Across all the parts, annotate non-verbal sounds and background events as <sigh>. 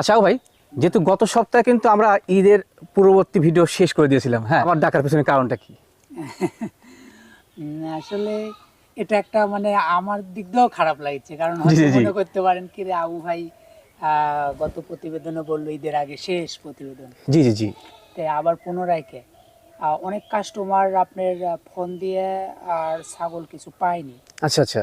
আচ্ছা ভাই যেহেতু গত সপ্তাহে কিন্তু আমরা ঈদের পূর্ববর্তী ভিডিও শেষ করে দিয়েছিলাম হ্যাঁ? আমার ডাকার পেছনে কারণটা কি? আসলে এটা একটা মানে আমার দিক দিয়েও খারাপ লাগছে কারণ। মনে করতে পারেন কি রে আবু ভাই গত প্রতিবেদনে বলল ঈদের আগে শেষ প্রতিবেদন। জি জি জি। তাই আবার পুনরায় কে? অনেক কাস্টমার আপনার ফোন দিয়ে আর ছাগল কিছু পায়নি। আচ্ছা আচ্ছা।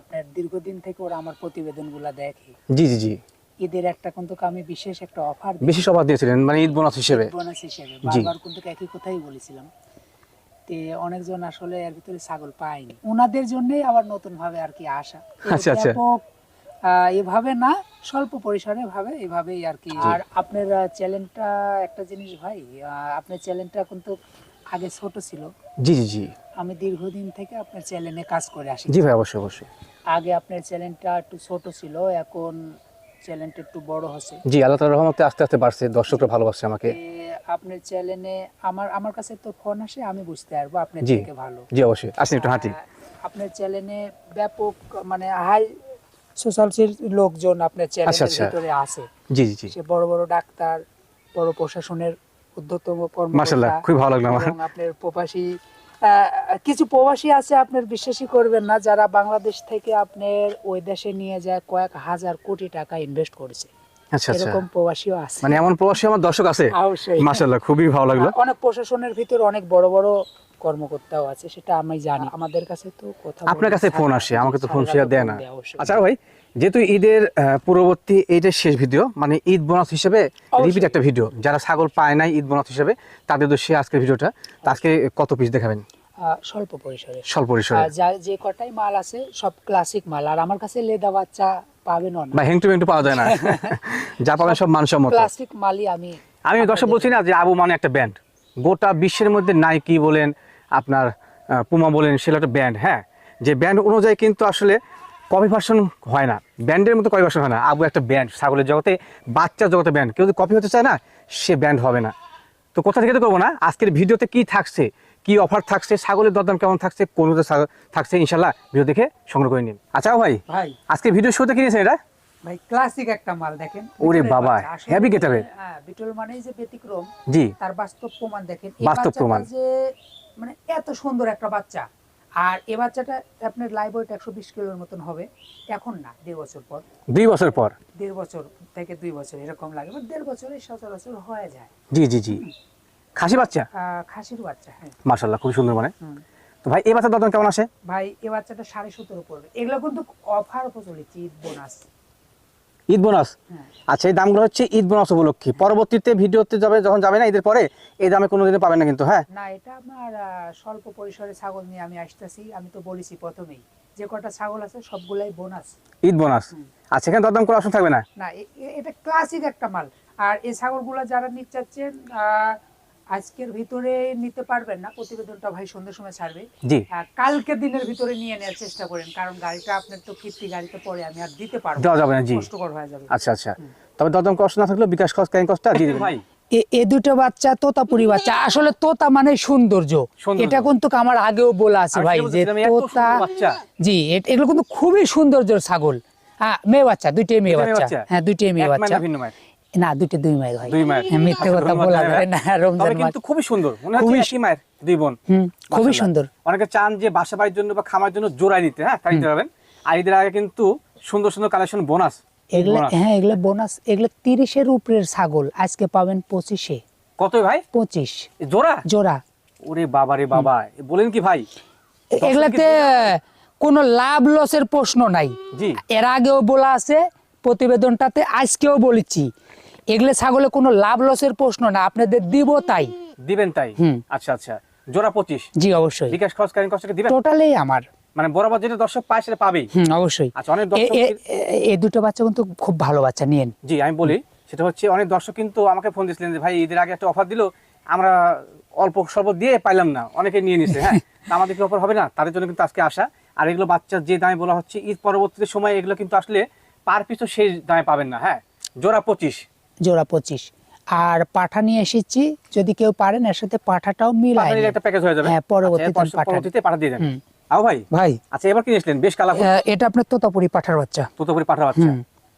আপনার দীর্ঘদিন থেকে ওরা আমার প্রতিবেদনগুলো দেখে। জি জি জি। ঈদের একটা কিন্তু আমি বিশেষ একটা অফার বেশি সবার দিয়েছিলেন মানে ঈদ বোনাস হিসেবে। বোনাস হিসেবে। বারবার কিন্তু একই কথাই বলেছিলাম তে অনেকজন আসলে এর ভিতরে ছাগল পায়নি। ওনাদের জন্যই আবার নতুন ভাবে আর কি আসা। আচ্ছা, আচ্ছা। এভাবে না স্বল্প পরিসরে ভাবে এভাবেই আর কি। আর আপনার চ্যানেলটা একটা জিনিস ভাই আপনার চ্যানেলটা কিন্তু আগে ছোট ছিল। জি জি জি। আমি দীর্ঘদিন থেকে আপনার চ্যানেলে কাজ করে আসি। জি ভাই অবশ্যই অবশ্যই। আগে আপনার চ্যানেলটা একটু ছোট ছিল এখন চ্যানেলটা একটু বড় হচ্ছে। জি আল্লাহ তাআলার রহমতে আস্তে আস্তে বাড়ছে। দর্শকরা ভালোবাসছে আমাকে। আপনার চ্যানেলে আমার আমার কাছে তো ফোন আসে আমি বুঝতে পারব আপনার থেকে ভালো। জি অবশ্যই। আসেন একটু হাঁটি। আপনার চ্যানেলে ব্যাপক মানে হাই সোশ্যালসির লোকজন আপনার আচ্ছা, চ্যানেলের আচ্ছা। ভিতরে আছে জি জি জি। সে বড় বড় ডাক্তার বড় প্রশাসনের মাশাআল্লাহ কর্মকর্তা খুবই ভালো লাগল আমার। আপনার প্রবাসী কিছু প্রবাসী আছে আপনার বিশ্বাসই করবেন না যারা বাংলাদেশ থেকে আপনার ওই দেশে নিয়ে যায় কয়েক হাজার কোটি টাকা ইনভেস্ট করেছে। আচ্ছা আচ্ছা। এরকম প্রবাসীও আছে। মানে এমন প্রবাসী আমার দর্শক আছে? অবশ্যই। মাশাআল্লাহ খুবই ভালো লাগল। অনেক প্রশাসনের ভিতর অনেক বড় বড় কর্মকর্তাও আছে সেটা আমি জানি। আমাদের কাছে তো কথা আপনার কাছে ফোন আসে আমাকে তো ফোন শেয়ার দেয় না। আচ্ছা ভাই যেহেতু ঈদের পূর্ববর্তী এইটার শেষ ভিডিও মানে ঈদ বোনাস হিসেবে রিপিট একটা ভিডিও যারা ছাগল পায় নাই ঈদ বোনাস হিসেবে তাদের উদ্দেশ্যে আজকের ভিডিওটা আজকে কত পিস দেখাবেন? স্বল্প পরিসরে। স্বল্প পরিসরে। যা যে কটাই মাল আছে সব ক্লাসিক মাল। আর আমার কাছে লেদা বাচ্চা পাবেন না বা হেংটু হেংটু পাওয়া যায় না। যা পাবেন সব মানসম্মত। ক্লাসিক মালই আমি আমি দর্শক বলছি না যে আবু মানে একটা ব্যান্ড গোটা বিশ্বের মধ্যে নাইকি বলেন আপনার পুমা বলেন সেটা একটা ব্যান্ড হ্যাঁ? যে ব্যান্ড অনুযায়ী কিন্তু আসলে কপি ভার্সন হয় না। ব্যান্ডের মতো কপি ভার্সন হয় না। আবু একটা ব্যান্ড ছাগলের জগতে বাচ্চার জগতে ব্যান্ড কেউ যদি কপি হতে চায় না সে ব্যান্ড হবে না। তো কোথা থেকে তো করব না? আজকের ভিডিওতে কি থাকছে? কি অফার থাকছে ছাগলের দরদাম কেমন থাকছে কোন থাকছে ইনশাল্লাহ ভিডিও দেখে সংগ্রহ করে নিন। আচ্ছা ভাই ভাই। আজকে ভিডিও শুরুতে কিনেছেন এটা ভাই ক্লাসিক একটা মাল দেখেন। ওরে বাবা, বাচ্চা। আসলে heavy getup এর। হ্যাঁ বিটল মানেই যে ব্যতিক্রম জি। তার বাস্তব প্রমাণ দেখেন। বাস্তব প্রমাণ। যে মানে এত সুন্দর একটা বাচ্চা। আর এই বাচ্চাটা আপনার লাইভ ওয়েট একশো বিশ কিলোর মতন হবে। এখন না দেড় বছর পর। দুই বছর পর। দেড় বছর থেকে দুই বছর এরকম লাগে দেড় বছরে সচরাচর হয়ে যায়। জি জি জি। খাসি বাচ্চা? খাসির বাচ্চা হ্যাঁ। মার্শাল্লাহ খুব সুন্দর মানে। তো ভাই এই বাচ্চার দাম কেমন আসে? ভাই এই বাচ্চাটা সাড়ে সতেরো পড়বে এগুলো কিন্তু অফার প্রচলিত ঈদ বোনাস। ঈদ বোনাস? হ্যাঁ। আচ্ছা এই দামগুলো হচ্ছে ঈদ বোনাস উপলক্ষে। পরবর্তীতে ভিডিওতে যাবে যখন যাবে না ঈদের পরে এই দামে কোনো দিনে পাবেন না কিন্তু হ্যাঁ? না এটা আহ, স্বল্প পরিসরে ছাগল নিয়ে আমি আসতেছি আমি তো বলেছি প্রথমেই। যে কটা ছাগল আছে সবগুলাই বোনাস। ঈদ বোনাস। আচ্ছা এখানে দরদাম করার অপশন থাকবে না? না এটা ক্লাসিক একটা মাল। আর এই ছাগলগুলো যারা নিতে চাচ্ছেন আজকের ভিতরে নিতে পারবেন না প্রতিবেদনটা ভাই সন্ধ্যের সময় ছাড়বে। কালকের দিনের ভিতরে নিয়ে নেওয়ার চেষ্টা করেন কারণ গাড়িটা আপনার তো ফিফটি গাড়িতে পরে আমি আর দিতে পারব দেওয়া যাবে না জি। কষ্টকর হয়ে যাবে। আচ্ছা আচ্ছা। তবে দরদাম কষ্ট না থাকলেও বিকাশ খরচ ক্যারিং কস্টটা দিয়ে দেবেন। ভাই এ- দুটো বাচ্চা তোতাপুরি বাচ্চা আসলে তোতা মানে সৌন্দর্য। এটা কিন্তু আমার আগেও বলা আছে ভাই যে তোতা জি এগুলো কিন্তু খুবই সৌন্দর্যের ছাগল। হ্যাঁ মেয়ে বাচ্চা দুইটাই মেয়ে বাচ্চা। বাচ্চা? হ্যাঁ দুইটাই মেয়ে বাচ্চা। না দুইটা দুই মায়ের ভাই দুই মায়ের হ্যাঁ, মিথ্যে কথা বলা যাবে না রমজান মাস কিন্তু খুবই সুন্দর। মনে হচ্ছে খুবই একই মায়ের দুই বোন খুবই সুন্দর। অনেকে চান যে বাসা বাড়ির জন্য বা খামার জন্য নিতে হ্যাঁ তাই নিতে পারবেন। আর ঈদের আগে কিন্তু সুন্দর সুন্দর কালেকশন বোনাস এগুলো হ্যাঁ এগুলো বোনাস এগুলো তিরিশের উপরের ছাগল আজকে পাবেন পঁচিশে। কতই ভাই? পঁচিশ। জোড়া? জোড়া। ওরে বাবা রে বাবা বলেন কি ভাই? এগুলাতে কোনো লাভ লসের প্রশ্ন নাই। এর আগেও বলা আছে প্রতিবেদনটাতে আজকেও বলেছি। এগুলো ছাগলে কোনো লাভ লসের প্রশ্ন না আপনাদের দিব তাই। দিবেন তাই? আচ্ছা আচ্ছা। জোড়া পঁচিশ? জি অবশ্যই। বিকাশ খরচ কালীন কষ্টকে দিবেন? টোটালি আমার। মানে বরাবর যেটা দর্শক পায় সেটা পাবেই। অবশ্যই। আচ্ছা অনেক এই দুটো বাচ্চা কিন্তু খুব ভালো বাচ্চা নিয়েন। জি আমি বলি সেটা হচ্ছে অনেক দর্শক কিন্তু আমাকে ফোন দিয়েছিলেন যে ভাই ঈদের আগে একটা অফার দিল আমরা অল্প স্বল্প দিয়ে পাইলাম না। অনেকে নিয়ে নিছে হ্যাঁ? <laughs> আমাদের কি অফার হবে না? তাদের জন্য কিন্তু আজকে আসা আর এগুলো বাচ্চার যে দামে বলা হচ্ছে ঈদ পরবর্তী সময় এগুলো কিন্তু আসলে পার পিছু সেই দামে পাবেন না হ্যাঁ? জোড়া পঁচিশ। জোড়া পঁচিশ। আর পাঠা নিয়ে এসেছি যদি কেউ পারেন এর সাথে পাঠাটাও মিলাই একটা প্যাকেজ হয়ে যাবে। হ্যাঁ, পরবর্তীতে আচ্ছা, এরপর পাঠান। পরবর্তীতে পাঠা দিয়ে দেন আও ভাই? ভাই। আচ্ছা এবার কিনেছিলেন বেশ কালা এটা আপনার তোতাপুরি পাঠার বাচ্চা। তোতপুরি পাঠা বাচ্চা।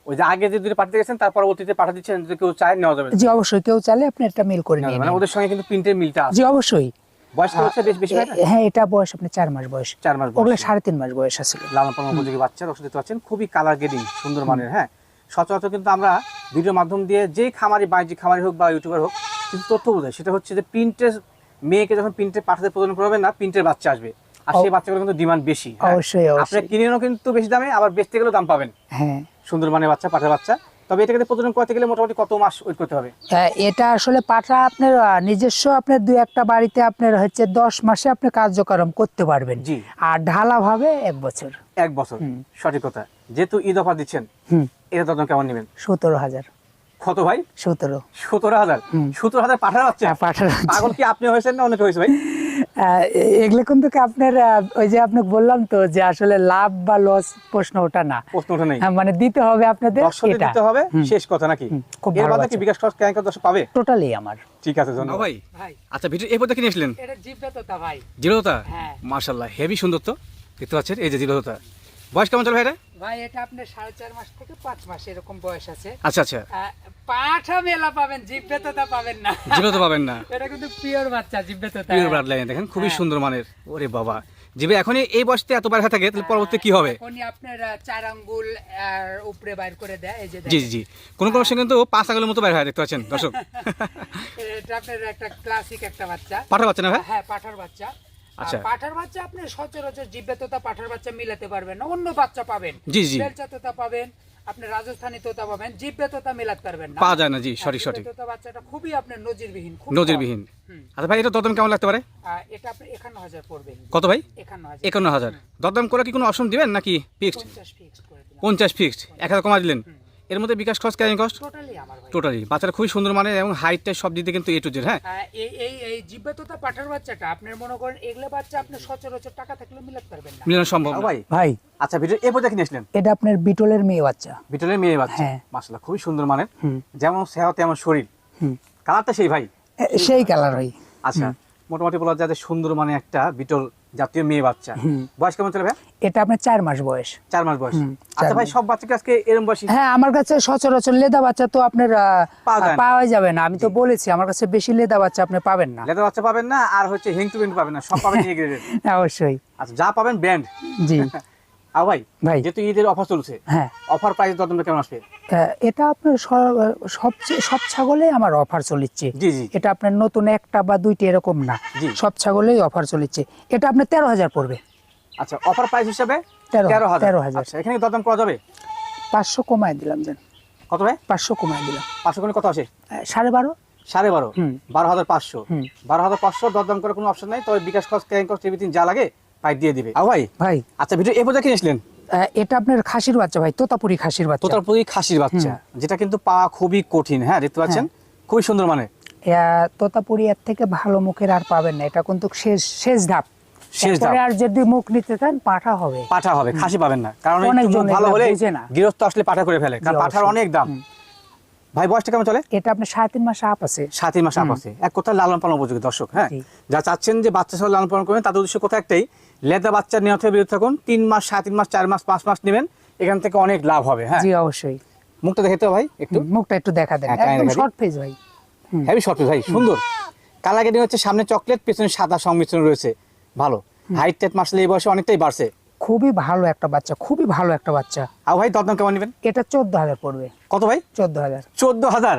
ওই যে আগে যে দুটো পাঠাতে গেছেন তার পরবর্তীতে পাঠা দিচ্ছেন যদি কেউ চায় নেওয়া যাবে। জি অবশ্যই। কেউ চাইলে আপনি একটা মিল করে নেওয়া মানে ওদের সঙ্গে কিন্তু প্রিন্টের মিলটা আছে। জি অবশ্যই। বয়স হচ্ছে? বেশ বেশি হয় হ্যাঁ এটা বয়স আপনি চার মাস বয়স। চার মাস। ওগুলো মাস বয়স আছে। লালন পালন উপযোগী বাচ্চা দর্শক দেখতে পাচ্ছেন। খুবই কালার গ্রেডিং সুন্দর মানের হ্যাঁ। সচরাচর কিন্তু আমরা ভিডিওর মাধ্যম দিয়ে যেই খামারি বাণিজ্যিক খামারি হোক বা ইউটিউবার হোক কিন্তু তথ্য বোঝায়। সেটা হচ্ছে যে প্রিন্টের মেয়েকে যখন প্রিন্টের পাঠাতে প্রদান করবেন না প্রিন্টের বাচ্চা আসবে। আর সেই বাচ্চাগুলো কিন্তু ডিমান্ড বেশি হ্যাঁ। অবশ্যই। আপনার কিনেও কিন্তু বেশি দামে আবার বেচতে গেলেও দাম পাবেন। হ্যাঁ। সুন্দর মানের বাচ্চা পাঠার বাচ্চা। তবে এটা কিন্তু প্রজনন করতে গেলে মোটামুটি কত মাস ওয়েট করতে হবে? হ্যাঁ, এটা আসলে পাঠা আপনার নিজস্ব আপনার দুই একটা বাড়িতে আপনার হচ্ছে দশ মাসে আপনি কার্যক্রম করতে পারবেন। জি। আর ঢালা ভাবে এক বছর। এক বছর। সঠিক কথা। যেহেতু ঈদ অফার দিচ্ছেন হুম। এটা তখন কেমন নেবেন? সতেরো হাজার। কত ভাই? সতেরো। সতেরো হাজার? সতেরো হাজার পাঠার বাচ্চা হ্যাঁ। পাগল কি আপনি হয়েছেন না অনেকে হয়েছে ভাই? এগুলো কিন্তু আপনার ওই যে আপনাকে বললাম তো যে আসলে লাভ বা লস প্রশ্ন ওটা না। প্রশ্ন ওঠে নেই। হ্যাঁ, মানে দিতে হবে আপনাদের এটা। দিতে হবে শেষ কথা নাকি? খুব এর ভালো বাদে কি বিকাশ খরচ দর্শক পাবে? টোটালি আমার। ঠিক আছে ধন্যবাদ। ভাই। ভাই। আচ্ছা ভিডিও এই পর্যন্ত কিনে আসলেন। এটা তো ভাই। জিরোতা হ্যাঁ। হেভি সুন্দর তো। দেখতে পাচ্ছেন? এই যে জিরোতা বয়স কেমন চলে ভাই এটা ভাই এটা আপনার সাড়ে চার মাস থেকে পাঁচ মাস এরকম বয়স আছে। আচ্ছা আচ্ছা। পাঠা মেলা পাবেন পাবেন না। পাবেন না। <laughs> এটা কিন্তু পিওর বাচ্চা পিওর ব্লাড লাইন দেখেন খুবই হ্যাঁ। সুন্দর মানের। ওরে বাবা। জিবে এখনই এই বয়সতে এত হয়ে থাকে তাহলে পরবর্তী কি হবে? উনি আপনার চার আঙ্গুল আর উপরে বাইর করে দেয় এই যে জি জি কোন কোন সময় কিন্তু পাঁচ আঙুলের মতো বের হয় দেখতে পাচ্ছেন দর্শক। <laughs> এটা আপনার একটা ক্লাসিক একটা বাচ্চা। পাঠা বাচ্চা না ভাই? হ্যাঁ পাঠার বাচ্চা। আচ্ছা। পাঠার বাচ্চা আপনি সচরাচর জিব্বে তোতা পাঠার বাচ্চা মিলাতে পারবেন না অন্য বাচ্চা পাবেন। জি, জি। বেলচা তোতা পাবেন আপনি রাজস্থানী তোতা পাবেন জিব্বে তোতা মিলাতে পারবেন না। পাওয়া যায় না জি সঠিক সঠিক তোতা বাচ্চাটা খুবই আপনার নজিরবিহীন খুব নজিরবিহীন। আচ্ছা ভাই এটা দরদাম কেমন লাগতে পারে? এটা আপনি একান্ন হাজার পড়বে। কত ভাই? একান্ন হাজার। একান্ন হাজার। দরদাম করে কি কোনো অপশন দিবেন নাকি ফিক্সড পঞ্চাশ ফিক্সড করে দিলাম। পঞ্চাশ ফিক্সড এক হাজার কমা দিলেন। এর মধ্যে বিকাশ খরচ ক্যারিং কস্ট টোটালি আমার ভাই। টোটালি বাচ্চারা খুবই সুন্দর মানে এবং হাইটটা সব দিতে কিন্তু এ টু জেড হ্যাঁ? এই এই এই জিব্বে পাঠার বাচ্চাটা আপনার মনে করেন এগুলো বাচ্চা আপনি সচরাচর টাকা থাকলে মিলাতে পারবেন না। মিলানো সম্ভব ভাই ভাই। আচ্ছা ভিডিও এ পর্যন্ত কিনে এটা আপনার বিটলের মেয়ে বাচ্চা। ভিতরের মেয়ে বাচ্চা। হ্যাঁ। খুবই সুন্দর মানের। যেমন সেহত তেমন শরীর। হুম। কালারটা সেই ভাই। সেই কালার হয় আচ্ছা মোটামুটি বলা যায় যে সুন্দর মানে একটা বিটল জাতীয় মেয়ে বাচ্চা। বয়স কেমন চলে ভাই এটা আপনার চার মাস বয়স। চার মাস বয়স। আচ্ছা ভাই। সব বাচ্চাকে আজকে এরম বয়সী? হ্যাঁ আমার কাছে সচরাচর লেদা বাচ্চা তো আপনার পাওয়া যাবে না। আমি তো বলেছি আমার কাছে বেশি লেদা বাচ্চা আপনি পাবেন না। লেদা বাচ্চা পাবেন না আর হচ্ছে হিং টু পাবেন না সব পাবেন <laughs> অবশ্যই। আচ্ছা যা পাবেন ব্যান্ড জি। <laughs> আর ভাই ভাই। যেহেতু ঈদের অফার চলছে হ্যাঁ। অফার প্রাইস দরদামটা কেমন আসবে? এটা আপনার স- সবচেয়ে সব ছাগলে আমার অফার জি। এটা আপনার নতুন একটা বা দুইটা এরকম না। সব ছাগলেই অফার চলিচ্ছে। এটা আপনার তেরো হাজার পড়বে। আচ্ছা অফার প্রাইস হিসাবে তেরো- হাজার। তেরো হাজার। আচ্ছা এখানে দরদাম করা যাবে? পাঁচশো কমায় দিলাম যেন। কত ভাই? পাঁচশো কমায় দিলাম। পাঁচশো কোণে কত আসে? আহ, সাড়ে বারো। সাড়ে বারো? হুম। বারো হাজার পাঁচশো। বারো হাজার পাঁচশো দরদাম করে কোনো অপশন নাই তবে বিকাশ খরচ ক্যারিং কস্ট এভরিথিং যা লাগে তাই দিয়ে দিবে। আও ভাই? ভাই। আচ্ছা ভিডিও এ পর্যন্ত কিনেছিলেন? এটা আপনার খাসির বাচ্চা ভাই তোতাপুরি খাসির বাচ্চা। তোতার প্রতি খাসির বাচ্চা। যেটা কিন্তু পাওয়া খুবই কঠিন হ্যাঁ দেখতে পাচ্ছেন? খুবই সুন্দর মানে। তোতাপুরি এর থেকে ভালো মুখের আর পাবেন না এটা কিন্তু শেষ শেষ ধাপ। শেষ ধাপ। এরপরে আর যদি মুখ নিতে চান পাঠা হবে। পাঠা হবে খাসি পাবেন না। কারণ ভালো এগুলা হলে গৃহস্থ আসলে পাঠা করে ফেলে কারণ পাঠার অনেক দাম। ভাই বয়সটা কেমন চলে? এটা আপনার সাড়ে তিন মাস আপ আছে। সাতই মাস আপ আছে। এক কথা লালন পালন উপযোগী দর্শক হ্যাঁ? যা চাচ্ছেন যে বাচ্চা সহ লালন পালন করবেন তাদের উদ্দেশ্য কথা একটাই লেদা বাচ্চা নেওয়া থেকে বিরত থাকুন। তিন মাস সাড়ে তিন মাস চার মাস পাঁচ মাস নেবেন। এখান থেকে অনেক লাভ হবে হ্যাঁ? জি অবশ্যই। মুখটা দেখে তো ভাই একটু? মুখটা একটু দেখা দেন। হ্যাঁ, একদম শর্ট ফেজ ভাই। হেভি শর্ট ভাই সুন্দর। কালার হচ্ছে সামনে চকলেট পেছনে সাদা সংমিশ্রণ রয়েছে। ভালো। হাইট টেট মাসলে এই বয়সে অনেকটাই বাড়ছে। খুবই ভালো একটা বাচ্চা খুবই ভালো একটা বাচ্চা। আর ভাই কেমন নেবেন? এটা চোদ্দ হাজার পড়বে। কত ভাই? চোদ্দ হাজার চোদ্দ হাজার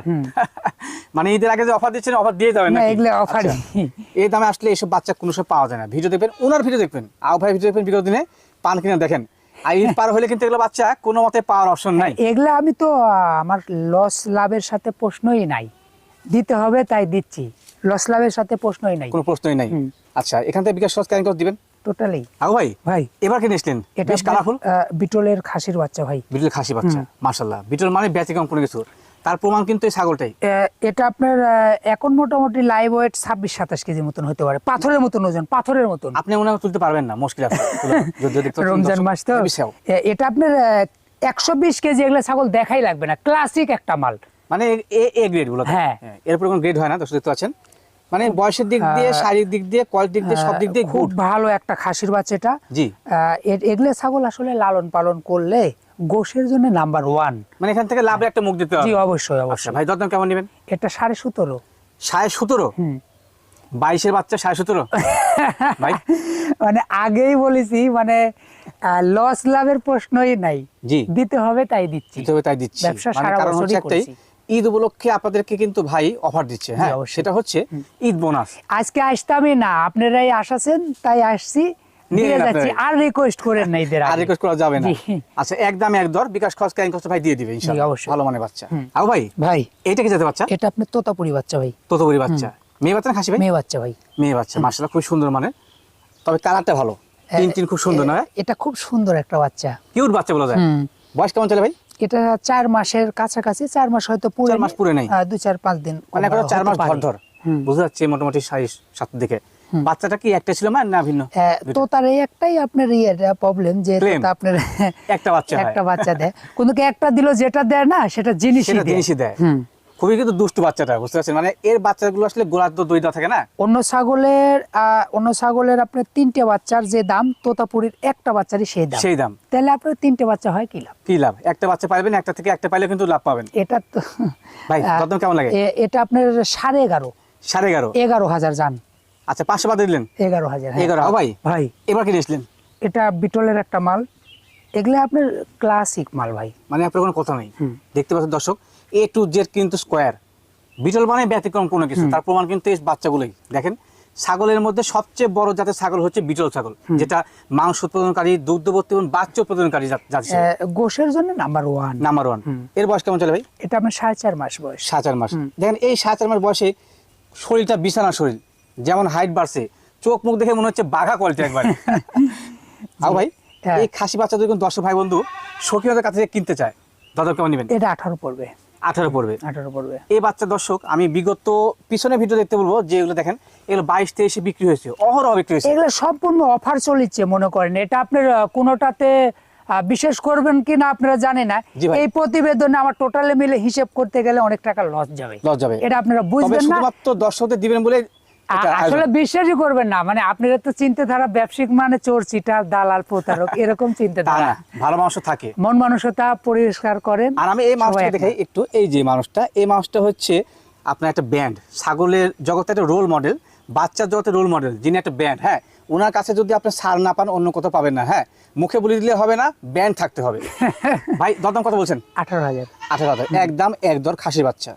<laughs> মানে ঈদের আগে যে অফার দিচ্ছেন অফার দিয়ে যাবেন না? এগুলো অফার আচ্ছা। <laughs> এই দামে আসলে এসব বাচ্চা কোনো সময় পাওয়া যায় না। ভিডিও দেখবেন ওনার ভিডিও দেখবেন। আও ভাই ভিডিও দেখবেন বিগত দিনে পান কিনে দেখেন। আর ঈদ পার হলে কিন্তু এগুলো বাচ্চা কোনো মতে পাওয়ার অপশন নাই। <laughs> এগুলা আমি তো আমার লস লাভের সাথে প্রশ্নই নাই। দিতে হবে তাই দিচ্ছি। লস লাভের সাথে প্রশ্নই নাই। কোনো প্রশ্নই নাই। আচ্ছা এখান থেকে বিকাশ ক্যারিং দিবেন? টোটালি আও ভাই ভাই এবার এটা বেশ কালারফুল বিটলের খাসির বাচ্চা ভাই। বিটল খাসি বাচ্চা মাশাল্লাহ বিটল মানে ব্যতিক্রম কোনো কিছু। তার প্রমাণ কিন্তু এই ছাগলটাই। এটা আপনার এখন মোটামুটি লাইভ ওয়েট ছাব্বিশ সাতাশ কেজি মতন হতে পারে। পাথরের মতন ওজন পাথরের মতন। আপনি মনে হয় তুলতে পারবেন না মুশকিল আছে। রমজান মাস তো। এটা আপনার একশো বিশ কেজি এগুলো ছাগল দেখাই লাগবে না। ক্লাসিক একটা মাল। মানে এ এ গ্রেডগুলো হ্যাঁ। এরপর কোনো গ্রেড হয় না দর্শক দেখতে পাচ্ছেন। মানে বয়সের দিক দিয়ে শারীরিক দিক দিয়ে কোয়ালিটির দিক দিয়ে সব দিক দিয়ে খুব ভালো একটা খাসির বাচ্চা এটা জি এগুলো ছাগল আসলে লালন পালন করলে গোশের জন্য নাম্বার ওয়ান মানে এখান থেকে লাভের একটা মুখ দিতে হবে। জি অবশ্যই আচ্ছা অবশ্যই। ভাই দরদাম কেমন নেবেন? এটা সাড়ে সতেরো। সাড়ে সতেরো? বাইশের বাচ্চা সাড়ে সতেরো? <laughs> ভাই। মানে আগেই বলেছি মানে লস লাভের প্রশ্নই নাই। জি। দিতে হবে তাই দিচ্ছি। দিতে হবে তাই দিচ্ছি। ব্যবসা মানে সারা বছরই করেছি। ঈদ উপলক্ষে আপনাদেরকে কিন্তু ভাই অফার দিচ্ছে হ্যাঁ? সেটা হচ্ছে ঈদ বোনাস আজকে আসতামই না আপনারাই আসাছেন তাই আসছি। আর রিকোয়েস্ট করেন না এদের আর রিকোয়েস্ট করা যাবে না। আচ্ছা এক দামে এক দর বিকাশ খরচ ক্যারিং খরচ ভাই দিয়ে দিবে ইনশাআল্লাহ। অবশ্যই। ভালো মানে বাচ্চা। হুম। আও ভাই ভাই। এইটা কি যেতে বাচ্চা? এটা আপনার তোতাপুরি বাচ্চা ভাই। বাচ্চা। মেয়ে বাচ্চা না খাসি ভাই? মেয়ে বাচ্চা ভাই। মেয়ে বাচ্চা খুব সুন্দর মানে তবে কালারটা ভালো। তিন তিন খুব সুন্দর এটা খুব সুন্দর একটা বাচ্চা। কিউট বাচ্চা বলা যায়। বয়স কেমন চলে ভাই? এটা চার মাসের কাছাকাছি চার মাস হয়তো পুরো চার মাস পুরে নাই। দু চার পাঁচ দিন। মানে চার মাস ধর ধর। বুঝতে পারছি মোটামুটি সাত দিকে। বাচ্চাটা কি একটা ছিল না ভিন্ন? তো তার এই একটাই আপনার ইয়ে প্রবলেম যে। আপনার একটা বাচ্চা একটা বাচ্চা দেয়। কিন্তু একটা দিল যেটা দেয় না সেটা জিনিসই দেয়। জিনিসই দেয়। খুবই কিন্তু দুষ্টু বাচ্চাটা বুঝতে পারছেন? মানে এর বাচ্চাগুলো আসলে গোড়ার তো দইটা থাকে না? অন্য ছাগলের অন্য ছাগলের আপনার তিনটে বাচ্চার যে দাম তোতাপুরির একটা বাচ্চারই সেই দাম। সেই দাম। তাহলে আপনার তিনটে বাচ্চা হয় কি লাভ? কি লাভ? একটা বাচ্চা পাইবেন একটা থেকে একটা পাইলে কিন্তু লাভ পাবেন। এটা তো ভাই কত কেমন লাগে? এটা আপনার সাড়ে এগারো। সাড়ে এগারো? এগারো হাজার যান। আচ্ছা পাঁচশো বাদ দিলেন? এগারো হাজার হ্যাঁ। এগারো ভাই ভাই। এবার কি নিয়েছিলেন? এটা বিটলের একটা মাল। এগুলো আপনার ক্লাসিক মাল ভাই। মানে আপনার কোনো কথা নেই। দেখতে পাচ্ছেন দর্শক এ টু জেড কিন্তু স্কোয়ার বিটল মানে ব্যতিক্রম কোনো কিছু। তার প্রমাণ কিন্তু এই বাচ্চাগুলোই। দেখেন ছাগলের মধ্যে সবচেয়ে বড় জাতের ছাগল হচ্ছে বিটল ছাগল যেটা মাংস উৎপাদনকারী দুগ্ধবর্তী এবং বাচ্চা উৎপাদনকারী জাত জাত জন্য নাম্বার ওয়ান নাম্বার ওয়ানের বয়স কেমন চলে ভাই? এটা আপনার সাড়ে চার মাস বয়স। সাত চার মাস। দেখেন এই সাত চার মাস বয়সে শরীরটা বিছানা শরীর যেমন হাইট বাড়ছে। চোখ মুখ দেখে মনে হচ্ছে বাঘা কোয়ালিটি একবার। <laughs> আও ভাই হ্যাঁ। এই খাসি বাচ্চা যদি কোনো দর্শক ভাই বন্ধু শৌখিনতার কাছে কিনতে চায়। দাদা কেমন নেবেন? এটা আঠারো পড়বে। আঠারো পড়বে। আঠারো পড়বে। এই বাচ্চা দর্শক আমি বিগত পিছনে ভিডিও দেখতে বলব যে এগুলো দেখেন এগুলো বাইশ তেইশে বিক্রি হয়েছে অহরহ বিক্রি হয়েছে। এগুলো সম্পূর্ণ অফার চলিচ্ছে মনে করেন। এটা আপনার কোনোটাতে বিশেষ করবেন কি না আপনারা জানেন না। এই প্রতিবেদনে আমার টোটালে মিলে হিসেব করতে গেলে অনেক টাকা লস যাবে। লস যাবে। এটা আপনারা বুঝবেন না। শুধুমাত্র দর্শকদের দিবেন বলে আসলে। বিশ্বাসই করবেন না। মানে আপনারা তো চিন্তাধারা ব্যবসায়িক মানে চোর চিটার দালাল প্রতারক <laughs> এরকম চিন্তাধারা। ভালো মানুষ থাকে। মন মানসতা পরিষ্কার করেন আর আমি এই এক দেখাই একটু এই যে মানুষটা এই মানুষটা হচ্ছে আপনার একটা ব্যান্ড ছাগলের জগতে একটা রোল মডেল বাচ্চার জগতে রোল মডেল যিনি একটা ব্যান্ড হ্যাঁ? ওনার কাছে যদি আপনি সার না পান অন্য কোথাও পাবেন না হ্যাঁ? মুখে বলে দিলে হবে না ব্যান্ড থাকতে হবে। <laughs> ভাই দরদাম কত বলছেন? আঠারো হাজার। আঠারো হাজার। একদম এক দর খাসির বাচ্চা।